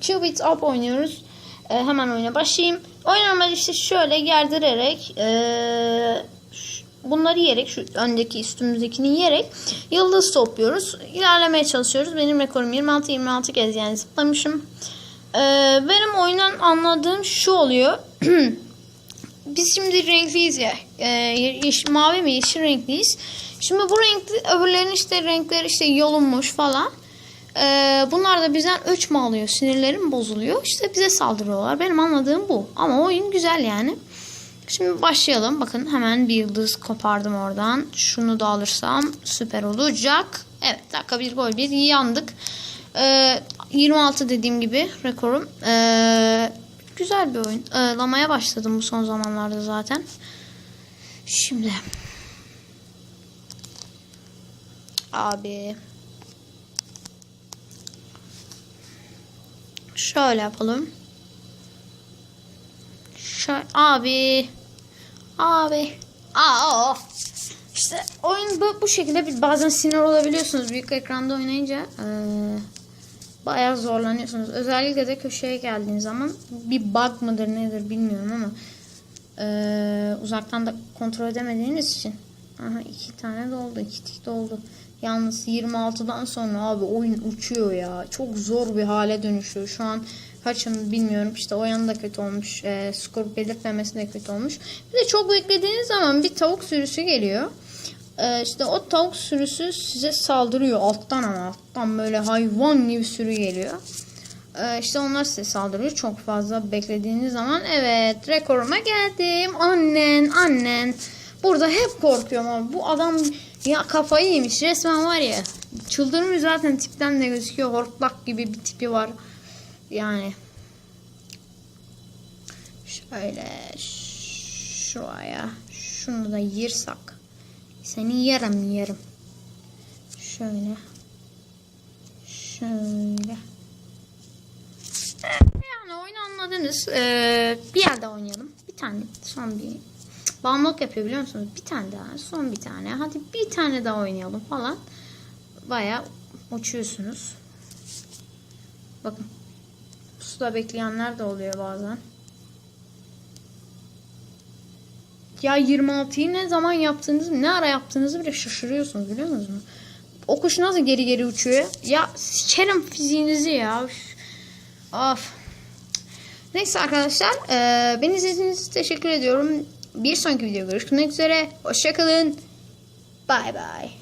Cube It Up oynuyoruz. Ee, hemen oyuna başlayayım. Normalde işte şöyle gerdirerek ş- bunları yiyerek şu öndeki üstümüzdekini yiyerek yıldız topluyoruz. İlerlemeye çalışıyoruz. Benim rekorum 26-26 kez yani zıplamışım. Ee, benim oyundan anladığım şu oluyor. Biz şimdi renkliyiz ya. Ee, yeş- mavi mi yeşil renkliyiz. Şimdi bu renkli öbürlerinin işte renkleri işte yolunmuş falan. Ee, bunlar da bizden öç mü alıyor? Sinirlerim bozuluyor. İşte bize saldırıyorlar. Benim anladığım bu. Ama oyun güzel yani. Şimdi başlayalım. Bakın hemen bir yıldız kopardım oradan. Şunu da alırsam süper olacak. Evet dakika bir gol bir yandık. Ee, 26 dediğim gibi rekorum. Ee, güzel bir oyun. Ee, lamaya başladım bu son zamanlarda zaten. Şimdi. Abi. Şöyle yapalım. Şöyle abi. Abi. Aa. İşte oyun bu, bu şekilde bir bazen sinir olabiliyorsunuz büyük ekranda oynayınca. Ee, bayağı zorlanıyorsunuz. Özellikle de köşeye geldiğiniz zaman bir bug mıdır nedir bilmiyorum ama ee, uzaktan da kontrol edemediğiniz için. Aha iki tane doldu. iki tik doldu. Yalnız 26'dan sonra abi oyun uçuyor ya. Çok zor bir hale dönüşüyor. Şu an kaçım bilmiyorum. İşte o yanı da kötü olmuş. E, skor belirtmemesi de kötü olmuş. Bir de çok beklediğiniz zaman bir tavuk sürüsü geliyor. E, işte o tavuk sürüsü size saldırıyor alttan ama alttan böyle hayvan gibi sürü geliyor. E, işte onlar size saldırıyor. Çok fazla beklediğiniz zaman evet rekoruma geldim. Annen annen. Burada hep korkuyorum ama bu adam ya kafayı yemiş resmen var ya. Çıldırmış zaten tipten de gözüküyor. Hortlak gibi bir tipi var. Yani şöyle şuraya şunu da yırsak seni yerim yerim. Şöyle şöyle yani oyunu anladınız. Ee, bir yerde oynayalım. Bir tane son bir bağımlılık yapıyor biliyor musunuz? Bir tane daha son bir tane. Hadi bir tane daha oynayalım falan. Baya uçuyorsunuz. Bakın. Suda bekleyenler de oluyor bazen. Ya 26'yı ne zaman yaptığınızı, ne ara yaptığınızı bile şaşırıyorsunuz biliyor musunuz? O kuş nasıl geri geri uçuyor? Ya sikerim fiziğinizi ya. Üf. Of. Neyse arkadaşlar. eee beni izlediğiniz için teşekkür ediyorum. Bir sonraki videoda görüşmek üzere. Hoşçakalın. Bye bye.